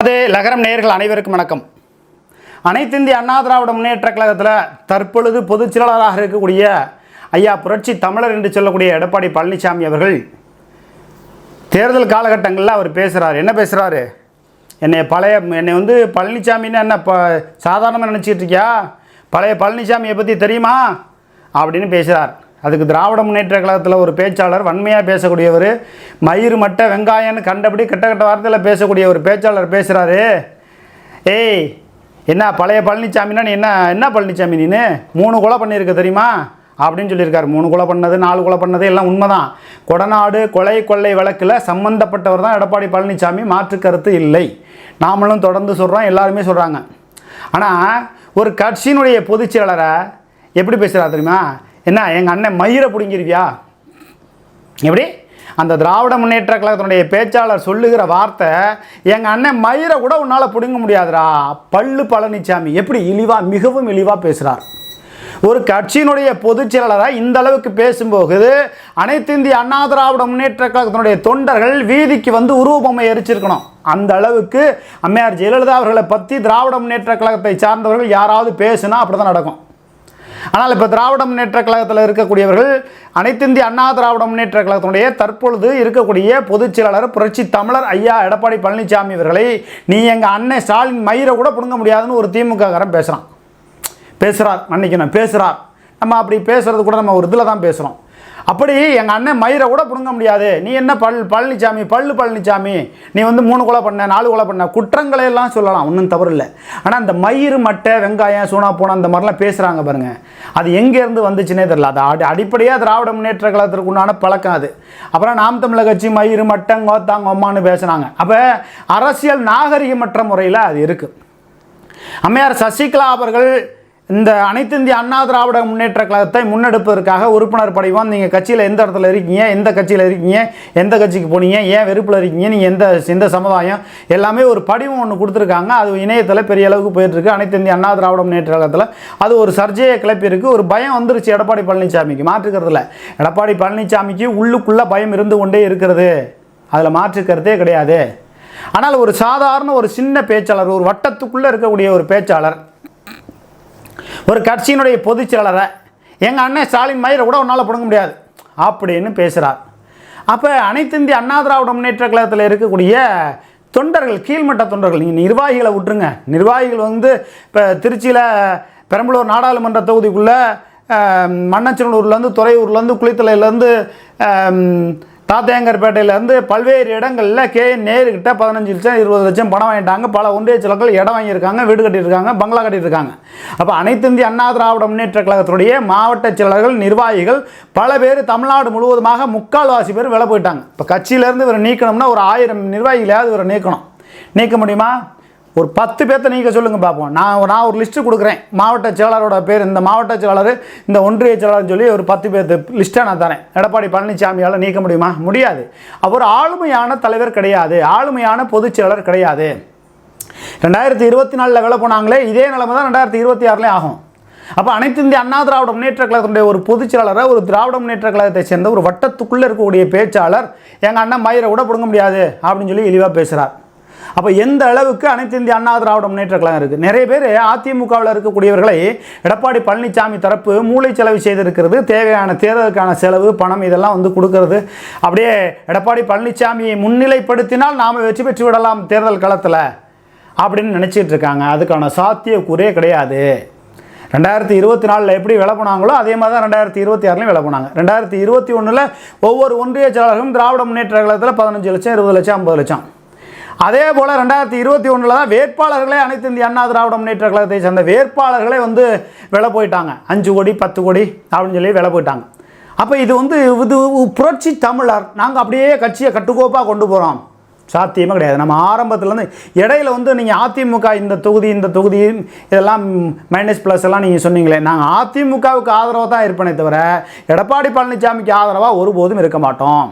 அது லகரம் நேயர்கள் அனைவருக்கும் வணக்கம். அனைத்திந்திய அண்ணா திராவிட முன்னேற்ற கழகத்தில் தற்பொழுது பொதுச் செயலாளராக இருக்கக்கூடிய ஐயா புரட்சி தமிழர் என்று சொல்லக்கூடிய எடப்பாடி பழனிசாமி அவர்கள் தேர்தல் காலகட்டங்களில் அவர் பேசுகிறார் என்ன பேசுகிறாரு என்னை பழைய என்னை வந்து பழனிசாமின்னு என்ன ப சாதாரணமாக நினச்சிட்டு இருக்கியா? பழைய பழனிசாமியை பற்றி தெரியுமா? அப்படின்னு பேசுகிறார் அதுக்கு திராவிட முன்னேற்ற கழகத்தில் ஒரு பேச்சாளர் வன்மையாக பேசக்கூடியவர் மயிறு மட்டை வெங்காயம்னு கண்டபடி கெட்ட கெட்ட வார்த்தையில் பேசக்கூடிய ஒரு பேச்சாளர் பேசுகிறாரு ஏய் என்ன பழைய பழனிசாமினா நீ என்ன என்ன பழனிசாமி நீனு? மூணு கொலை பண்ணியிருக்க தெரியுமா? அப்படின்னு சொல்லியிருக்காரு. மூணு கொலை பண்ணது நாலு கொலை பண்ணது எல்லாம் உண்மைதான். கொடநாடு கொலை கொள்ளை வழக்கில் சம்பந்தப்பட்டவர் தான் எடப்பாடி பழனிசாமி மாற்று கருத்து இல்லை. நாமளும் தொடர்ந்து சொல்கிறோம் எல்லாருமே சொல்கிறாங்க ஆனால் ஒரு கட்சியினுடைய பொதுச் செயலரை எப்படி பேசுகிறா தெரியுமா? என்ன எங்கள் அண்ணன் மயிரை பிடுங்கிருவியா எப்படி? அந்த திராவிட முன்னேற்ற கழகத்தினுடைய பேச்சாளர் சொல்லுகிற வார்த்தை எங்கள் அண்ணன் மயிரை கூட உன்னால் பிடுங்க முடியாதுடா. பல்லு பழனிசாமி எப்படி இழிவாக மிகவும் இழிவாக பேசுகிறார் ஒரு கட்சியினுடைய பொதுச் செயலாளராக இந்த அளவுக்கு பேசும்போது அனைத்து இந்திய அண்ணா திராவிட முன்னேற்ற கழகத்தினுடைய தொண்டர்கள் வீதிக்கு வந்து உருவபொம்மை எரிச்சிருக்கணும். அந்த அளவுக்கு அம்மையார் ஜெயலலிதா அவர்களை பற்றி திராவிட முன்னேற்ற கழகத்தை சார்ந்தவர்கள் யாராவது பேசுனா அப்படி தான் நடக்கும். ஆனால் இப்போ திராவிட முன்னேற்ற கழகத்தில் இருக்கக்கூடியவர்கள் அனைத்திந்திய அண்ணா திராவிட முன்னேற்ற கழகத்தினுடைய தற்பொழுது இருக்கக்கூடிய பொதுச் செயலாளர் புரட்சி தமிழர் ஐயா எடப்பாடி பழனிசாமி அவர்களை நீ எங்கள் அண்ணன் ஸ்டாலின் மயிரை கூட பிடுங்க முடியாதுன்னு ஒரு திமுககாரன் பேசுகிறான் பேசுகிறார் மன்னிக்கணும் பேசுகிறார் நம்ம அப்படி பேசுகிறது கூட நம்ம ஒரு இதில் தான் பேசுகிறோம் அப்படி எங்கள் அண்ணன் மயிரை கூட பிடுங்க முடியாது. நீ என்ன பல் பழனிசாமி பல்லு பழனிசாமி நீ வந்து மூணு கொலை பண்ண நாலு கொலை பண்ண குற்றங்களை எல்லாம் சொல்லலாம். ஒன்றும் தவறு இல்லை. ஆனால் அந்த மயிறு மட்டை வெங்காயம் சூனா பூனா அந்த மாதிரிலாம் பேசுகிறாங்க பாருங்கள் அது எங்கேருந்து வந்துச்சுன்னே தெரில அது அடி அடிப்படையாக திராவிட முன்னேற்ற கழகத்திற்கு உண்டான பழக்கம் அது. அப்புறம் நாம் தமிழக கட்சி மயிறு மட்டை கோத்தாங்க அம்மானு பேசுனாங்க. அப்போ அரசியல் நாகரிகமற்ற முறையில் அது இருக்குது அம்மையார் சசிகலா அவர்கள் இந்த அனைத்து இந்திய அண்ணா திராவிட முன்னேற்ற கழகத்தை முன்னெடுப்பதற்காக உறுப்பினர் படிவம் நீங்கள் கட்சியில் எந்த இடத்துல இருக்கீங்க எந்த கட்சியில் இருக்கீங்க எந்த கட்சிக்கு போனீங்க ஏன் வெறுப்பில் இருக்கீங்க நீங்கள் எந்த எந்த சமுதாயம்? எல்லாமே ஒரு படிவம் ஒன்று கொடுத்துருக்காங்க. அது இணையத்தில் பெரிய அளவுக்கு போயிட்டுருக்கு. அனைத்து இந்திய அண்ணா திராவிட முன்னேற்ற கழகத்தில் அது ஒரு சர்ச்சையை கிளப்பியிருக்கு. ஒரு பயம் வந்துருச்சு எடப்பாடி பழனிசாமிக்கு மாற்றுக்கிறதுல எடப்பாடி பழனிசாமிக்கு உள்ளுக்குள்ளே பயம் இருந்து கொண்டே இருக்கிறது. அதில் மாற்றுக்கிறதே கிடையாது. ஆனால் ஒரு சாதாரண ஒரு சின்ன பேச்சாளர் ஒரு வட்டத்துக்குள்ளே இருக்கக்கூடிய ஒரு பேச்சாளர் ஒரு கட்சியினுடைய பொதுச் செயலரை எங்கள் அண்ணன் ஸ்டாலின் மயிரை கூட உன்னால் பிடுங்க முடியாது அப்படின்னு பேசுகிறார் அப்போ அனைத்து இந்திய அண்ணா திராவிட முன்னேற்ற கழகத்தில் இருக்கக்கூடிய தொண்டர்கள் கீழ்மட்ட தொண்டர்கள் நீங்கள் நிர்வாகிகளை விட்டுருங்க. நிர்வாகிகள் வந்து இப்போ திருச்சியில் பெரம்பலூர் நாடாளுமன்ற தொகுதிக்குள்ளே மண்ணச்சநல்லூர்லேருந்து துறையூர்லேருந்து குளித்தலையிலேருந்து தாத்தையங்கர்பேட்டையிலேருந்து பல்வேறு இடங்களில் கே. நேருக்கிட்ட பதினஞ்சு லட்சம் இருபது லட்சம் பணம் வாங்கிட்டாங்க. பல ஒன்றிய சிலர்கள் இடம் வாங்கியிருக்காங்க வீடு கட்டியிருக்காங்க பங்களா கட்டியிருக்காங்க. அப்போ அனைத்து இந்திய அண்ணா திராவிட முன்னேற்ற கழகத்துடைய மாவட்ட செயலர்கள் நிர்வாகிகள் பல பேர் தமிழ்நாடு முழுவதுமாக முக்கால்வாசி பேர் விலை போயிட்டாங்க. இப்போ கட்சியிலேருந்து இவரை நீக்கணும்னா ஒரு ஆயிரம் நிர்வாகிகளையாவது இவரை நீக்கணும். நீக்க முடியுமா? ஒரு பத்து பேர்த்த நீங்கள் சொல்லுங்கள் பார்ப்போம் நான் நான் ஒரு லிஸ்ட்டு கொடுக்குறேன். மாவட்ட செயலாளரோட பேர் இந்த மாவட்ட செயலாளர் இந்த ஒன்றிய செயலாளர்னு சொல்லி ஒரு பத்து பேர்த்து லிஸ்ட்டை நான் தரேன். எடப்பாடி பழனிசாமியால் நீக்க முடியுமா? முடியாது. அவர் ஆளுமையான தலைவர் கிடையாது. ஆளுமையான பொதுச் செயலாளர் கிடையாது. ரெண்டாயிரத்தி இருபத்தி நாலில் வேலை போனாங்களே இதே நிலைமை தான் ரெண்டாயிரத்தி இருபத்தி ஆறுலேயும் ஆகும். அப்போ அனைத்து இந்திய அண்ணா திராவிட முன்னேற்ற கழகத்தினுடைய ஒரு பொதுச் செயலாளரை ஒரு திராவிட முன்னேற்ற கழகத்தை சேர்ந்த ஒரு வட்டத்துக்குள்ளே இருக்கக்கூடிய பேச்சாளர் எங்கள் அண்ணன் மயிரை கூட பிடுங்க முடியாது அப்படின்னு சொல்லி இழிவாக பேசுகிறார் அப்போ எந்த அளவுக்கு அனைத்து இந்திய அண்ணா திராவிட முன்னேற்ற கழகம் இருக்குது நிறைய பேர் அதிமுகவில் இருக்கக்கூடியவர்களை எடப்பாடி பழனிசாமி தரப்பு மூளை செலவு செய்திருக்கிறது தேவையான தேர்தலுக்கான செலவு பணம் இதெல்லாம் வந்து கொடுக்கறது. அப்படியே எடப்பாடி பழனிசாமியை முன்னிலைப்படுத்தினால் நாம் வெற்றி பெற்று விடலாம் தேர்தல் களத்தில் அப்படின்னு நினச்சிட்டு இருக்காங்க. அதுக்கான சாத்தியக்கூறே கிடையாது. ரெண்டாயிரத்தி இருபத்தி நாலில் எப்படி விலை போனாங்களோ அதே மாதிரி தான் ரெண்டாயிரத்தி இருபத்தி ஆறுலையும் விலை போனாங்க. ரெண்டாயிரத்தி இருபத்தி ஒன்றில் ஒவ்வொரு ஒன்றிய செயலாளர்களும் திராவிட முன்னேற்ற கழகத்தில் பதினஞ்சு லட்சம் இருபது லட்சம் ஐம்பது லட்சம். அதே போல் ரெண்டாயிரத்தி இருபத்தி ஒன்றில் தான் வேட்பாளர்களே அனைத்து இந்திய அண்ணா திராவிட முன்னேற்ற கழகத்தை சேர்ந்த வேட்பாளர்களே வந்து விலை போயிட்டாங்க. அஞ்சு கோடி பத்து கோடி அப்படின்னு சொல்லி விலை போயிட்டாங்க. அப்போ இது வந்து இது புரட்சி தமிழர். நாங்கள் அப்படியே கட்சியை கட்டுக்கோப்பாக கொண்டு போகிறோம் சாத்தியமே கிடையாது. நம்ம ஆரம்பத்துலேருந்து இடையில வந்து நீங்கள் அதிமுக இந்த தொகுதி இந்த தொகுதி இதெல்லாம் மைனஸ் ப்ளஸ் எல்லாம் நீங்கள் சொன்னீங்களே நாங்கள் அதிமுகவுக்கு ஆதரவாக தான் இருப்பேனே தவிர எடப்பாடி பழனிசாமிக்கு ஆதரவாக ஒருபோதும் இருக்க மாட்டோம்.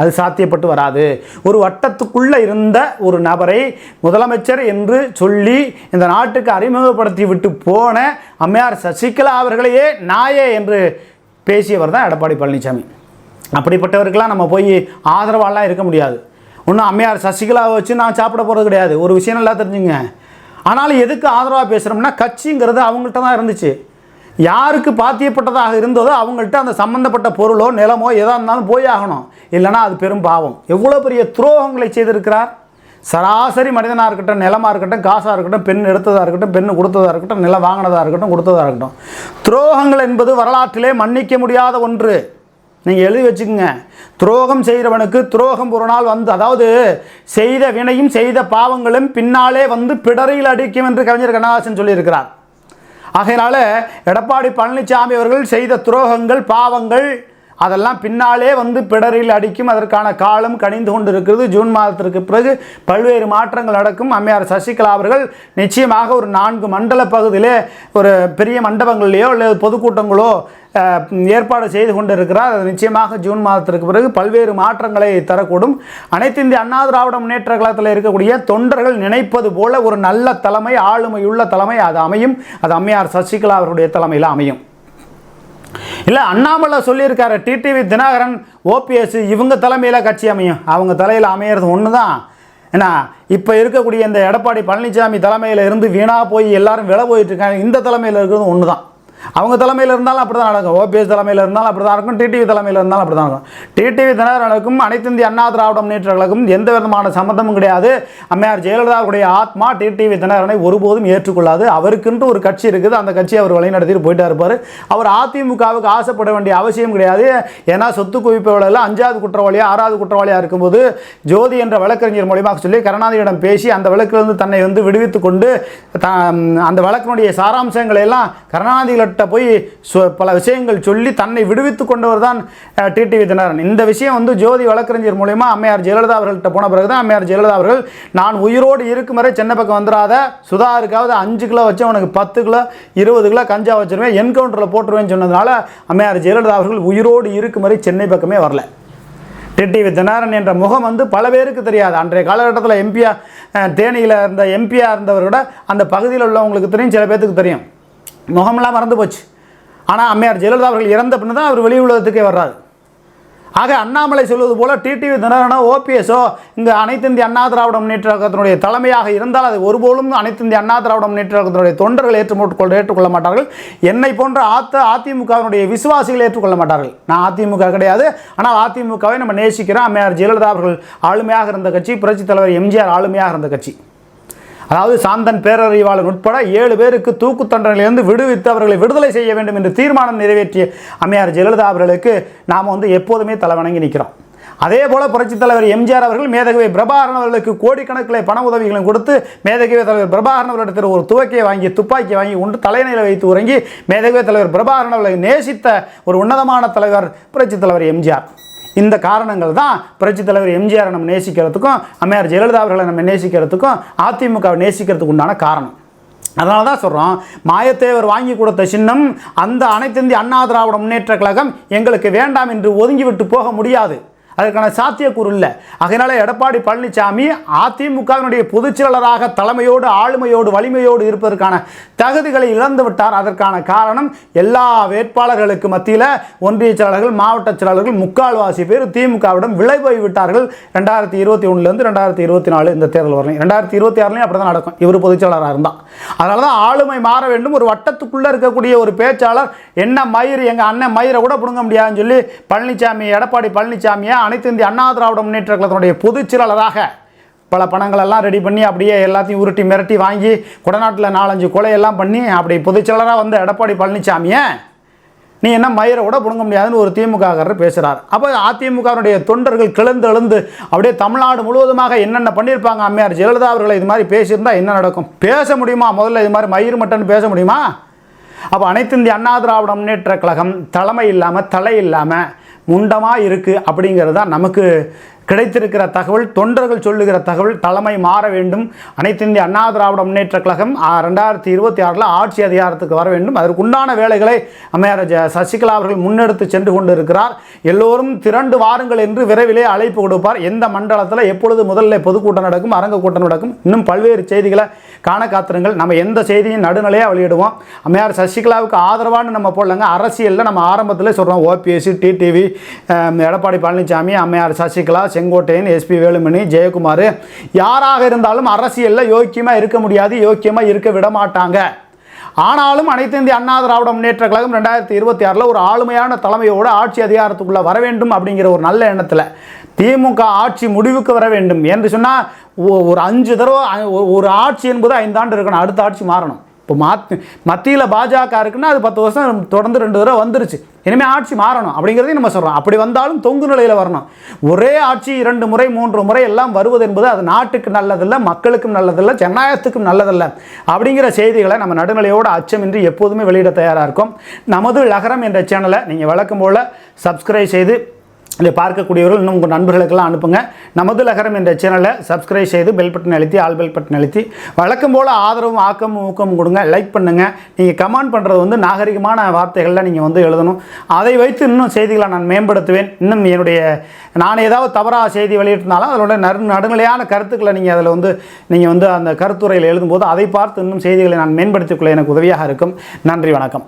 அது சாத்தியப்பட்டு வராது. ஒரு வட்டத்துக்குள்ளே இருந்த ஒரு நபரை முதலமைச்சர் என்று சொல்லி இந்த நாட்டுக்கு அறிமுகப்படுத்தி விட்டு போன அம்மையார் சசிகலா அவர்களையே நாயே என்று பேசியவர் தான் எடப்பாடி பழனிசாமி அப்படிப்பட்டவருக்கெல்லாம் நம்ம போய் ஆதரவாலாம் இருக்க முடியாது. ஒன்றும் அம்மையார் சசிகலாவை வச்சு நான் சாப்பிட போகிறது கிடையாது. ஒரு விஷயம் நல்லா தெரிஞ்சுங்க. ஆனாலும் எதுக்கு ஆதரவாக பேசுகிறோம்னா கட்சிங்கிறது அவங்கள்ட்ட தான் இருந்துச்சு. யாருக்கு பாத்தியப்பட்டதாக இருந்ததோ அவங்கள்ட்ட அந்த சம்மந்தப்பட்ட பொருளோ நிலமோ எதாக இருந்தாலும் போய் ஆகணும். இல்லைன்னா அது பெரும் பாவம். எவ்வளோ பெரிய துரோகங்களை செய்திருக்கிறார்? சராசரி மனிதனாக இருக்கட்டும் நிலமாக இருக்கட்டும் காசாக இருக்கட்டும் பெண் எடுத்ததாக இருக்கட்டும் பெண் கொடுத்ததாக இருக்கட்டும் நிலம் வாங்கினதாக இருக்கட்டும் கொடுத்ததாக இருக்கட்டும். துரோகங்கள் என்பது வரலாற்றிலே மன்னிக்க முடியாத ஒன்று. நீங்கள் எழுதி வச்சுக்கோங்க. துரோகம் செய்கிறவனுக்கு துரோகம் ஒரு நாள் வந்து அதாவது செய்த வினையும் செய்த பாவங்களும் பின்னாலே வந்து பிடரியில் அடிக்கும் என்று கவிஞர் கண்ணதாசன் சொல்லியிருக்கிறார். ஆகையினால எடப்பாடி பழனிசாமி அவர்கள் செய்த துரோகங்கள் பாவங்கள் அதெல்லாம் பின்னாலே வந்து பிடரில் அடிக்கும். அதற்கான காலம் கணிந்து கொண்டு இருக்கிறது ஜூன் மாதத்திற்கு பிறகு பல்வேறு மாற்றங்கள் நடக்கும். அம்மையார் சசிகலா அவர்கள் நிச்சயமாக ஒரு நான்கு மண்டல பகுதியிலே ஒரு பெரிய மண்டபங்கள்லையோ அல்லது பொதுக்கூட்டங்களோ ஏற்பாடு செய்து கொண்டிருக்கிறார். அது நிச்சயமாக ஜூன் மாதத்திற்கு பிறகு பல்வேறு மாற்றங்களை தரக்கூடும். அனைத்து இந்திய அண்ணா திராவிட முன்னேற்ற கழகத்தில் இருக்கக்கூடிய தொண்டர்கள் நினைப்பது போல ஒரு நல்ல தலைமை ஆளுமையுள்ள தலைமை அது அமையும். அது அம்மையார் சசிகலா அவருடைய தலைமையில் அமையும். இல்லை அண்ணாமலை சொல்லியிருக்காரு டிடிவி தினகரன் ஓபிஎஸ் இவங்க தலைமையில் கட்சி அமையும். அவங்க தலையில் அமையிறது ஒன்று தான் ஏன்னா இப்போ இருக்கக்கூடிய இந்த எடப்பாடி பழனிசாமி தலைமையில் இருந்து வீணாக போய் எல்லாரும் விலை போயிட்டு இருக்காங்க. இந்த தலைமையில் இருக்கிறது ஒன்று தான் அவங்க தலைமையில் இருந்தாலும் அப்படி தான் நடக்கும் ஓபிஎஸ் தலைமையில் இருந்தாலும் அப்படி தான் இருக்கும் டிடிவி தலைமையில் இருந்தாலும் அப்படி தான் நடக்கும் டிடிவி தினகரனுக்கும் அனைத்து இந்திய அண்ணா திராவிட முன்னேற்றங்களுக்கும் எந்த விதமான சம்மந்தமும் கிடையாது. அம்மையார் ஜெயலலிதாவுடைய ஆத்மா டிடிவி தினகரனை ஒருபோதும் ஏற்றுக்கொள்ளாது. அவருக்குன்ட்டு ஒரு கட்சி இருக்குது. அந்த கட்சியை அவர் வழிநடத்திட்டு போயிட்டா இருப்பார். அவர் அதிமுகவுக்கு ஆசைப்பட வேண்டிய அவசியம் கிடையாது. ஏன்னா சொத்து குவிப்பவர்கள் அஞ்சாவது குற்றவாளியா ஆறாவது குற்றவாளியாக இருக்கும்போது ஜோதி என்ற வழக்கறிஞர் மூலியமாக சொல்லி கருணாநிதியிடம் பேசி அந்த வழக்கிலிருந்து தன்னை வந்து விடுவித்து கொண்டு அந்த வழக்கினுடைய சாராம்சங்களை எல்லாம் அவர்கிட்ட போய் சொ- பல விஷயங்கள் சொல்லி தன்னை விடுவித்து கொண்டவர் தான் டிடிவி தினகரன் இந்த விஷயம் வந்து ஜோதி வழக்கறிஞர் மூலயமா அம்மையார் ஜெயலலிதா அவர்கள்ட்ட போன பிறகு தான் அம்மையார் ஜெயலலிதா அவர்கள் நான் உயிரோடு இருக்கும் வரை சென்னை பக்கம் வந்துடாத சுதாருக்காவது அஞ்சு கிலோ வச்சு உனக்கு பத்து கிலோ இருபது கிலோ கஞ்சா வச்சிருவேன் என்கவுண்டரில் போட்டுருவேன்னு சொன்னதுனால அம்மையார் ஜெயலலிதா அவர்கள் உயிரோடு இருக்கும் வரை சென்னை பக்கமே வரல. டிடிவி தினகரன் என்ற முகம் வந்து பல பேருக்கு தெரியாது. அன்றைய காலகட்டத்தில் எம்பியா தேனியில் இருந்த எம்பியாக இருந்தவரோட அந்த பகுதியில் உள்ளவங்களுக்கு தெரியும் சில பேர்த்துக்கு தெரியும். முகமெல்லாம் மறந்து போச்சு. ஆனால் அம்மையார் ஜெயலலிதா அவர்கள் இறந்த பின்னு தான் அவர் வெளி உலகத்துக்கே வர்றாரு. ஆக அண்ணாமலை சொல்வது போல் டிடிவி தினகரனோ ஓபிஎஸோ இங்கே அனைத்து இந்திய அண்ணா திராவிட முன்னேற்ற கழகத்தினுடைய தலைமையாக இருந்தால் அது ஒருபோலும் அனைத்து இந்திய அண்ணா திராவிட முன்னேற்ற கழகத்தினுடைய தொண்டர்கள் ஏற்றுக்கொள்ள ஏற்றுக்கொள்ள மாட்டார்கள். என்னை போன்ற அத்த அதிமுகவினுடைய விசுவாசிகள் ஏற்றுக்கொள்ள மாட்டார்கள். நான் அதிமுக கிடையாது. ஆனால் அதிமுகவை நம்ம நேசிக்கிறோம் அம்மையார் ஜெயலலிதா அவர்கள் ஆளுமையாக இருந்த கட்சி புரட்சித் தலைவர் எம்ஜிஆர் ஆளுமையாக இருந்த கட்சி. அதாவது சாந்தன் பேரறிவாளர் உட்பட ஏழு பேருக்கு தூக்கு தண்டனையிலிருந்து விடுவித்து அவர்களை விடுதலை செய்ய வேண்டும் என்று தீர்மானம் நிறைவேற்றிய அம்மையார் ஜெயலலிதா அவர்களுக்கு நாம் வந்து எப்போதுமே தலைவணங்கி நிற்கிறோம் அதே போல புரட்சித் தலைவர் எம்ஜிஆர் அவர்கள் மேதகவை பிரபாகரன் அவர்களுக்கு கோடிக்கணக்கில் பண உதவிகளும் கொடுத்து மேதகவை தலைவர் பிரபாகரன் அவர்களிடத்தில் ஒரு துவக்கியை வாங்கி துப்பாக்கி வாங்கி உண்டு தலைநிலை வைத்து உறங்கி மேதகவை தலைவர் பிரபாகரன் அவர்களை நேசித்த ஒரு உன்னதமான தலைவர் புரட்சித் தலைவர் எம்ஜிஆர். இந்த காரணங்கள் தான் புரட்சித் தலைவர் எம்ஜிஆரை நம்ம நேசிக்கிறதுக்கும் அம்மையார் ஜெயலலிதா அவர்களை நம்ம நேசிக்கிறதுக்கும் அதிமுகவை நேசிக்கிறதுக்கு உண்டான காரணம். அதனால தான் சொல்கிறோம் மாயத்தேவர் வாங்கி கொடுத்த சின்னம் அந்த அனைத்திந்திய அண்ணா திராவிட முன்னேற்ற கழகம் எங்களுக்கு வேண்டாம் என்று ஒதுங்கிவிட்டு போக முடியாது. அதற்கான சாத்தியக்கூறு இல்லை. அதனால் எடப்பாடி பழனிசாமி அதிமுகவினுடைய பொதுச்செயலாளராக தலைமையோடு ஆளுமையோடு வலிமையோடு இருப்பதற்கான தகுதிகளை இழந்துவிட்டார் அதற்கான காரணம் எல்லா வேட்பாளர்களுக்கு மத்தியில் ஒன்றிய செயலாளர்கள் மாவட்ட செயலாளர்கள் முக்கால்வாசி பேர் திமுகவிடம் விலை போய்விட்டார்கள் ரெண்டாயிரத்தி இருபத்தி ஒன்றுலேருந்து ரெண்டாயிரத்தி இருபத்தி நாலு இந்த தேர்தல் வரலையும். ரெண்டாயிரத்தி இருபத்தி ஆறுலையும் அப்படி தான் நடக்கும். இவர் பொதுச்செயலராக இருந்தால் அதனால தான் ஆளுமை மாற வேண்டும். ஒரு வட்டத்துக்குள்ளே இருக்கக்கூடிய ஒரு பேச்சாளர் என்ன மயிர் எங்கள் அண்ணன் மயிரை கூட பிடுங்க முடியாதுன்னு சொல்லி பழனிசாமி எடப்பாடி பழனிசாமியை அனைத்து இந்திய அண்ணா திராவிட முன்னேற்ற கழகத்தினுடைய பொதுச் செயலாளராக பல பணங்களெல்லாம் ரெடி பண்ணி அப்படியே எல்லாத்தையும் உருட்டி மிரட்டி வாங்கி குடநாட்டில் நாலஞ்சு கொலையெல்லாம் பண்ணி அப்படி பொதுச்செயலராக வந்த எடப்பாடி பழனிசாமியை நீ என்ன மயிரை கூட பிடுங்க முடியாதுன்னு ஒரு திமுககாரர் பேசுகிறார் அப்போ அதிமுகவினுடைய தொண்டர்கள் கிளந்து எழுந்து அப்படியே தமிழ்நாடு முழுவதுமாக என்னென்ன பண்ணியிருப்பாங்க அம்மையார் ஜெயலலிதா அவர்களை இது மாதிரி பேசியிருந்தால் என்ன நடக்கும்? பேச முடியுமா? முதல்ல இது மாதிரி மயிர் மட்டும் பேச முடியுமா? அப்போ அனைத்து இந்திய அண்ணா திராவிட முன்னேற்ற கழகம் தலைமை இல்லாமல் தலை இல்லாமல் முண்டமாக இருக்குது அப்படிங்கிறது தான் நமக்கு கிடைத்திருக்கிற தகவல் தொண்டர்கள் சொல்லுகிற தகவல் தலைமை மாற வேண்டும். அனைத்து இந்திய அண்ணா திராவிட முன்னேற்ற கழகம் ரெண்டாயிரத்தி இருபத்தி ஆறில் ஆட்சி அதிகாரத்துக்கு வர வேண்டும். அதற்குண்டான வேலைகளை அம்மையார் ஜ- சசிகலா அவர்கள் முன்னெடுத்து சென்று கொண்டிருக்கிறார். எல்லோரும் திரண்டு வாருங்கள் என்று விரைவிலே அழைப்பு கொடுப்பார். எந்த மண்டலத்தில் எப்பொழுது முதல்ல பொதுக்கூட்டம் நடக்கும் அரங்க கூட்டம் நடக்கும் இன்னும் பல்வேறு செய்திகளை காண காத்திருங்கள் நம்ம எந்த செய்தியும் நடுநிலையாக வெளியிடுவோம். அம்மையார் சசிகலாவுக்கு ஆதரவான நம்ம போடலங்க. அரசியலில் நம்ம ஆரம்பத்தில் சொல்கிறோம் ஓபிஎஸ்சி டிடிவி எடப்பாடி பழனிசாமி அம்மையார் சசிகலா செங்கோட்டையன் எஸ்பி வேலுமணி ஜெயக்குமார். யாராக இருந்தாலும் அரசியலில் யோக்கியமாக இருக்க முடியாது. யோக்கியமாக இருக்க விட மாட்டாங்க. ஆனாலும் அனைத்து இந்திய அண்ணா திராவிட முன்னேற்ற கழகம் ரெண்டாயிரத்தி இருபத்தி ஆறில் ஒரு ஆளுமையான தலைமையோடு ஆட்சி அதிகாரத்துக்குள்ளே வர வேண்டும் அப்படிங்கிற ஒரு நல்ல எண்ணத்தில் திமுக ஆட்சி முடிவுக்கு வர வேண்டும் என்று சொன்னால் ஒரு அஞ்சு தடவை ஒரு ஆட்சி என்பது ஐந்தாண்டு இருக்கணும் அடுத்த ஆட்சி மாறணும். இப்போ மாத் மத்தியில் பாஜக இருக்குன்னா அது பத்து வருஷம் தொடர்ந்து ரெண்டு தடவை வந்துருச்சு. இனிமேல் ஆட்சி மாறணும் அப்படிங்கிறதையும் நம்ம சொல்கிறோம் அப்படி வந்தாலும் தொங்கு நிலையில் வரணும். ஒரே ஆட்சி இரண்டு முறை மூன்று முறை எல்லாம் வருவது என்பது அது நாட்டுக்கு நல்லதில்லை மக்களுக்கும் நல்லதில்லை ஜனநாயகத்துக்கும் நல்லதில்லை அப்படிங்கிற செய்திகளை நம்ம நடுநிலையோடு அச்சமின்றி எப்போதுமே வெளியிட தயாராக இருக்கும். நமது லகரம் என்ற சேனலை நீங்கள் வழக்கம் போல் சப்ஸ்கிரைப் செய்து இதை பார்க்கக்கூடியவர்கள் இன்னும் உங்கள் நண்பர்களுக்கெல்லாம் அனுப்புங்க. நமது லகரம் என்ற சேனலை சப்ஸ்கிரைப் செய்து பெல் பட்டன் அழுத்தி ஆல் பெல் பட்டன் அழுத்தி வழக்கம் போல் ஆதரவும் ஆக்கமும் ஊக்கமும் கொடுங்க. லைக் பண்ணுங்கள் நீங்கள் கமெண்ட் பண்ணுறது வந்து நாகரிகமான வார்த்தைகளில் நீங்கள் வந்து எழுதணும். அதை வைத்து இன்னும் செய்திகளை நான் மேம்படுத்துவேன். இன்னும் என்னுடைய நான் ஏதாவது தவறாக செய்தி வெளியிட்டிருந்தாலும் அதோட நறு நடுநிலையான கருத்துக்களை நீங்கள் அதில் வந்து நீங்கள் வந்து அந்த கருத்துரையில் எழுதும்போது அதை பார்த்து இன்னும் செய்திகளை நான் மேம்படுத்திக்கொள்ள எனக்கு உதவியாக இருக்கும். நன்றி வணக்கம்.